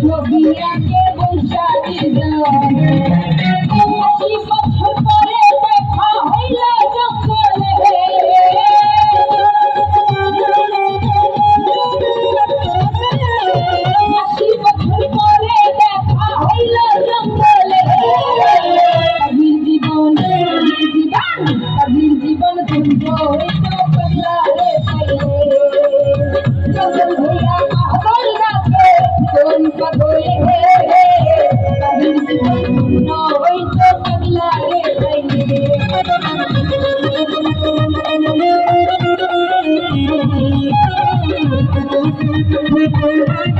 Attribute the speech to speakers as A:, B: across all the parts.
A: ছবি Thank you.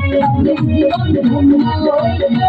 A: Thank you.